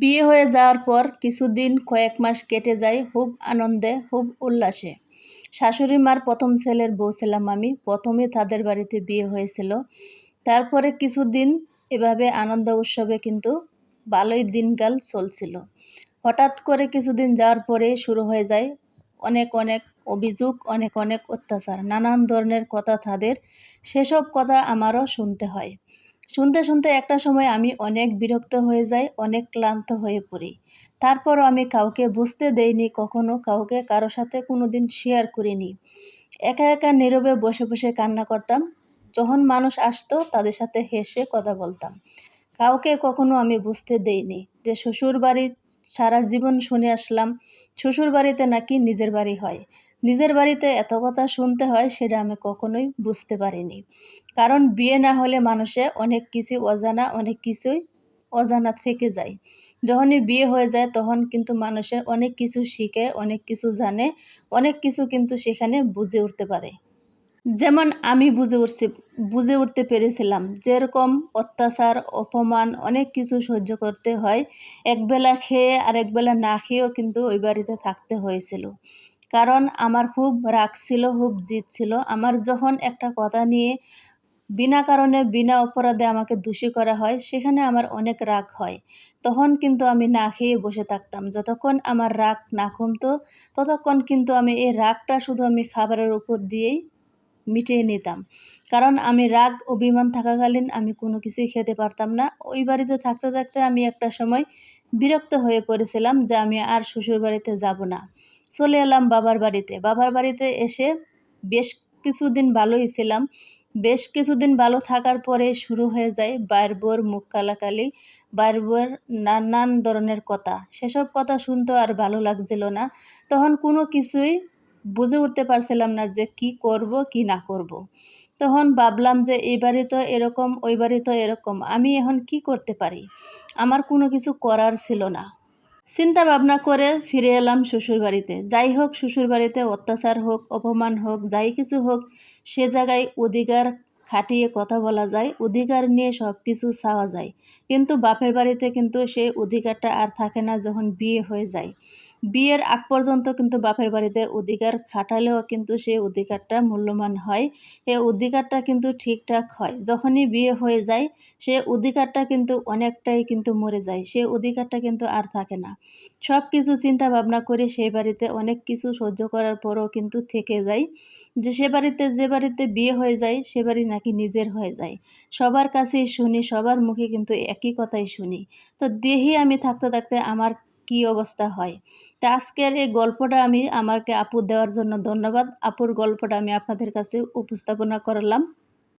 বিয়ে হয়ে যাওয়ার পর কিছুদিন কয়েক মাস কেটে যায় খুব আনন্দে, খুব উল্লাসে। শাশুড়ি মার প্রথম ছেলের বউ ছিলাম আমি। প্রথমে তাদের বাড়িতে বিয়ে হয়েছিল। তারপরে কিছুদিন এভাবে আনন্দ উৎসবে কিন্তু ভালোই দিনকাল চলছিল। হঠাৎ করে কিছুদিন যাওয়ার পরে শুরু হয়ে যায় অনেক অনেক অভিযোগ, অনেক অনেক অত্যাচার। নানান ধরনের কথা তাদের, সেসব কথা আমারও শুনতে হয়। শুনতে শুনতে একটা সময় আমি অনেক বিরক্ত হয়ে যাই, অনেক ক্লান্ত হয়ে পড়ি। তারপরও আমি কাউকে বুঝতে দেইনি, কখনো কাউকে কারও সাথে কোনো দিন শেয়ার করিনি। একা একা নীরবে বসে বসে কান্না করতাম। যখন মানুষ আসতো, তাদের সাথে হেসে কথা বলতাম। কাউকে কখনো আমি বুঝতে দেইনি যে শ্বশুর বাড়ি সারা জীবন শুনে আসলাম। শ্বশুর বাড়িতে নাকি নিজের বাড়ি হয়। নিজের বাড়িতে এত কথা শুনতে হয় সেটা আমি কখনোই বুঝতে পারিনি। কারণ বিয়ে না হলে মানুষে অনেক কিছু অজানা, অনেক কিছুই অজানা থেকে যায়। যখনই বিয়ে হয়ে যায় তখন কিন্তু মানুষের অনেক কিছু শিখে, অনেক কিছু জানে, অনেক কিছু কিন্তু সেখানে বুঝে উঠতে পারে। যেমন আমি বুঝে উঠছি, বুঝে উঠতে পেরেছিলাম যেরকম অত্যাচার, অপমান অনেক কিছু সহ্য করতে হয়। একবেলা খেয়ে আর একবেলা না খেয়েও কিন্তু ওই বাড়িতে থাকতে হয়েছিল। কারণ আমার খুব রাগ ছিল, খুব জিদ ছিল। আমার যখন একটা কথা নিয়ে বিনা কারণে, বিনা অপরাধে আমাকে দোষী করা হয়, সেখানে আমার অনেক রাগ হয়। তখন কিন্তু আমি না খেয়ে বসে থাকতাম। যতক্ষণ আমার রাগ না কমতো, ততক্ষণ কিন্তু আমি এই রাগটা শুধু আমি খাবারের উপর দিয়েই মিটিয়ে নিতাম। কারণ আমি রাগ অভিমান থাকাকালীন আমি কোনো কিছুই খেতে পারতাম না। ওই বাড়িতে থাকতে থাকতে আমি একটা সময় বিরক্ত হয়ে পড়েছিলাম যে আমি আর শ্বশুর বাড়িতে যাব না। চলে এলাম বাবার বাড়িতে। বাবার বাড়িতে এসে বেশ কিছুদিন ভালোই ছিলাম। বেশ কিছুদিন ভালো থাকার পরে শুরু হয়ে যায় বাইর বোর মুখ কালাকালি, বাইর বোর নানান ধরনের কথা। সেসব কথা শুনতে আর ভালো লাগছিল না। তখন কোনো কিছুই বুঝে উঠতে পারছিলাম না যে কি করব, কি না করব। তখন ভাবলাম যে এই বাড়ি তো এরকম ওই বাড়ি তো এরকম, আমি এখন কি করতে পারি? আমার কোনো কিছু করার ছিল না। চিন্তা ভাবনা করে ফিরে এলাম শ্বশুর বাড়িতে যাই হোক শ্বশুর বাড়িতে অত্যাচার হোক, অপমান হোক, যাই কিছু হোক, সে জায়গায় অধিকার খাটিয়ে কথা বলা যায়, অধিকার নিয়ে সব কিছু চাওয়া যায়। কিন্তু বাপের বাড়িতে কিন্তু সেই অধিকারটা আর থাকে না যখন বিয়ে হয়ে যায়। বিয়ের আগ পর্যন্ত কিন্তু বাপের বাড়িতে অধিকার খাটালেও কিন্তু সেই অধিকারটা মূল্যবান হয়। এই অধিকারটা কিন্তু ঠিকঠাক হয়। যখনই বিয়ে হয়ে যায় সে অধিকারটা কিন্তু অনেকটাই কিন্তু মরে যায়। সে অধিকারটা কিন্তু আর থাকে না। সব কিছু চিন্তা ভাবনা করে সেই বাড়িতে অনেক কিছু সহ্য করার পরও কিন্তু থেকে যায়। যে সে বাড়িতে, যে বাড়িতে বিয়ে হয়ে যায়, সে বাড়ি নাকি নিজের হয়ে যায়। সবার কাছেই শুনি, সবার মুখে কিন্তু একই কথাই শুনি। তো দেহি আমি থাকতে থাকতে আমার কি অবস্থা হয়? তা আজকের এই গল্পটা আমি আমাকে আপু দেওয়ার জন্য ধন্যবাদ। আপুর গল্পটা আমি আপনাদের কাছে উপস্থাপনা করলাম।